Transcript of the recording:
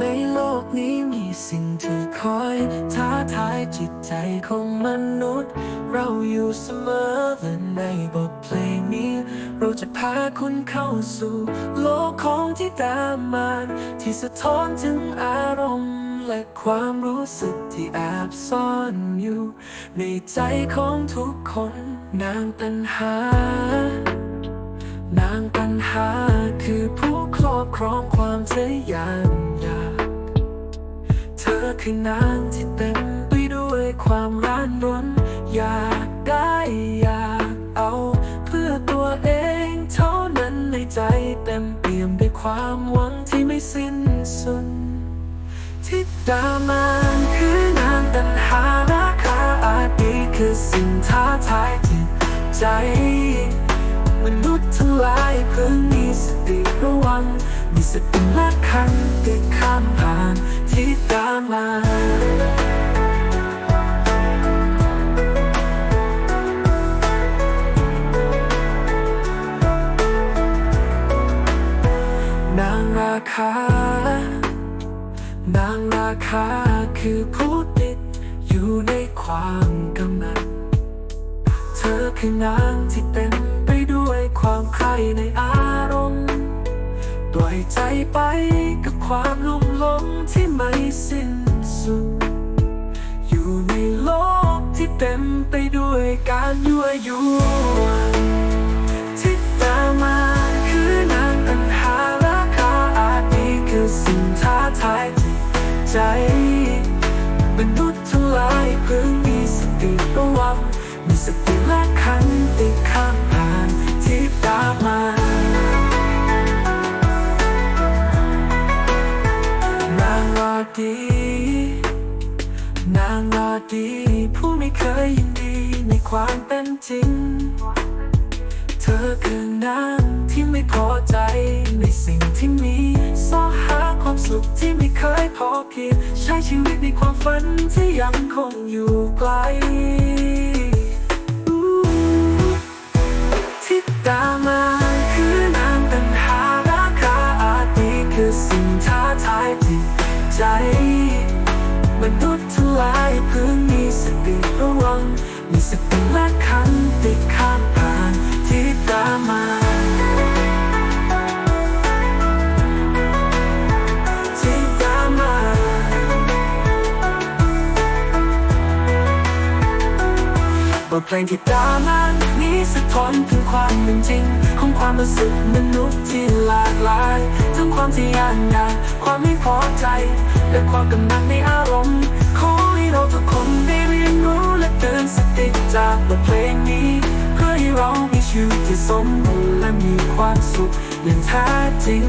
ในโลกนี้มีสิ่งที่คอยท้าทายจิตใจของมนุษย์ เราอยู่เสมอและในบทเพลงนี้ เราจะพาคุณเข้าสู่ โลกของที่ดามานที่สะท้อนถึงอารมณ์ และความรู้สึกที่แอบซ่อนอยู่ ในใจของทุกคน นางตันหา นางตันหาคือผู้ครอบครองความทะยานอยากเธอ คือนางที่เต็มไปด้วยความร้านรนอยากได้อยากเอา เพื่อตัวเองเท่านั้นในใจเต็มเปี่ยมด้วยความหวังที่ไม่สิ้นสุดทิดดามานคือนางตันหาราคาอาจดีคือสิ่งท้าทายจิตใจ มนุษย์ทั้งหลายเพิ่งมีสติระวัง มีสติและคันติดข้ามผ่าน ทิดดามานนางราคา นางราคาคือผู้ติดอยู่ในความกำหนัดเธอคือนางที่เต็มไปด้วยความใคร่ในอารมณ์ ปล่อยใจไปกับความ สิ้นสุด อยู่ในโลกที่เต็มไปด้วยการยั่วยุที่ตามมาคือนางตันหาราคาอาจนี้คือสิ่งท้าทายจิตใจมนุษย์ทั้งหลายพึง นางรอดี ผู้ไม่เคยยินดีในความเป็นจริง เธอคือนางที่ไม่พอใจในสิ่งที่มีสอหาความสุขที่ไม่เคยพอเพียงใช้ชีวิตในความฝันที่ยังคงอยู่ไกลทิดตามมาคือนางตันหาราคาอาจนี้คือสิ่งท้าทายจิตใจมนุษย์ ลายเพิ่งมีสติระวัง มีสติและขันติข้ามผ่านที่ตามมาที่ตามาบทเพลงที่ตามมานี้สะท้อนถึงความเป็นจริง ของความรู้สึกมนุษย์ที่หลากหลาย ทั้งความที่ยากงานความไม่พอใจ และความกำนัดในอารมณ์ขอใจากบทเพลงนี้ เพื่อให้เรามีชีวิตที่สมบูรณ์และมีความสุขอย่างแท้จริง